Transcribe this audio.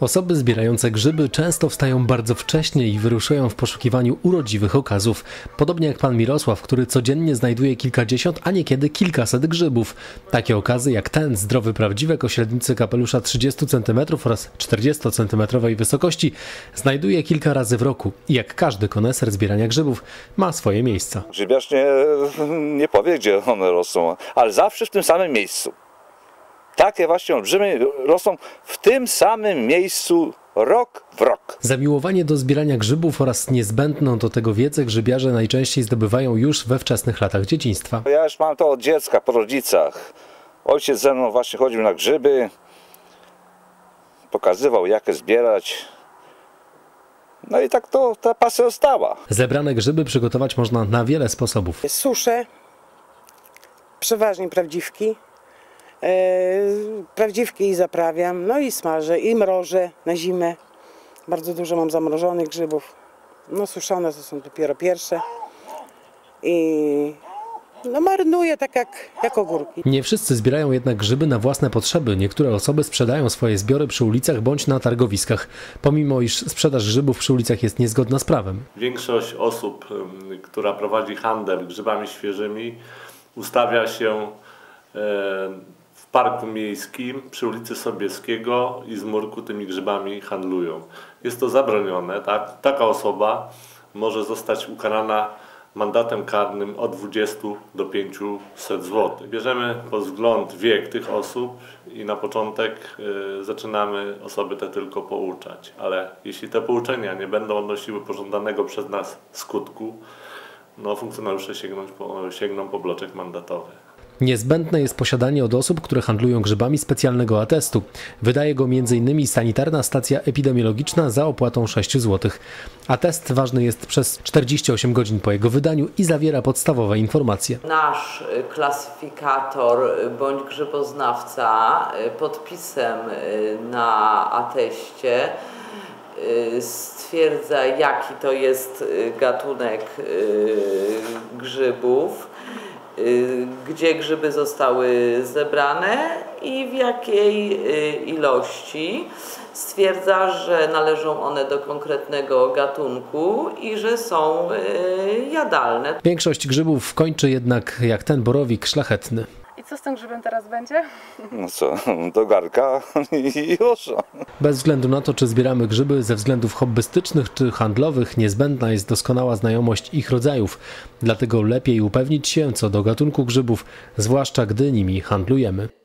Osoby zbierające grzyby często wstają bardzo wcześnie i wyruszają w poszukiwaniu urodziwych okazów. Podobnie jak pan Mirosław, który codziennie znajduje kilkadziesiąt, a niekiedy kilkaset grzybów. Takie okazy jak ten zdrowy prawdziwek o średnicy kapelusza 30 cm oraz 40 cm wysokości znajduje kilka razy w roku. I jak każdy koneser zbierania grzybów ma swoje miejsca. Grzybiarz nie, nie powie, gdzie one rosną, ale zawsze w tym samym miejscu. Takie właśnie olbrzymy rosną w tym samym miejscu rok w rok. Zamiłowanie do zbierania grzybów oraz niezbędną do tego wiedzę grzybiarze najczęściej zdobywają już we wczesnych latach dzieciństwa. Ja już mam to od dziecka, po rodzicach. Ojciec ze mną właśnie chodził na grzyby, pokazywał jak je zbierać. No i tak to ta pasja została. Zebrane grzyby przygotować można na wiele sposobów. Suszę, przeważnie prawdziwki. E, prawdziwki i zaprawiam, no i smażę, i mrożę na zimę. Bardzo dużo mam zamrożonych grzybów. No suszone to są dopiero pierwsze. I no marynuję tak jak, jak ogórki. Nie wszyscy zbierają jednak grzyby na własne potrzeby. Niektóre osoby sprzedają swoje zbiory przy ulicach bądź na targowiskach, pomimo iż sprzedaż grzybów przy ulicach jest niezgodna z prawem. Większość osób, która prowadzi handel grzybami świeżymi, ustawia się w parku miejskim przy ulicy Sobieskiego i z murku tymi grzybami handlują. Jest to zabronione, tak? Taka osoba może zostać ukarana mandatem karnym od 20 do 500 zł. Bierzemy pod wzgląd wiek tych osób i na początek y, zaczynamy osoby te tylko pouczać, ale jeśli te pouczenia nie będą odnosiły pożądanego przez nas skutku, no funkcjonariusze sięgną po, sięgną po bloczek mandatowy. Niezbędne jest posiadanie od osób, które handlują grzybami specjalnego atestu. Wydaje go m.in. sanitarna stacja epidemiologiczna za opłatą 6 zł. Atest ważny jest przez 48 godzin po jego wydaniu i zawiera podstawowe informacje. Nasz klasyfikator bądź grzyboznawca podpisem y, na ateście y, stwierdza jaki to jest y, gatunek grzybów, gdzie grzyby zostały zebrane i w jakiej y, ilości. Stwierdza, że należą one do konkretnego gatunku i że są y, jadalne. Większość grzybów kończy jednak, jak ten borowik, szlachetny. I co z tym grzybem teraz będzie? No co, do garka i już. Bez względu na to, czy zbieramy grzyby ze względów hobbystycznych czy handlowych, niezbędna jest doskonała znajomość ich rodzajów. Dlatego lepiej upewnić się co do gatunku grzybów, zwłaszcza gdy nimi handlujemy.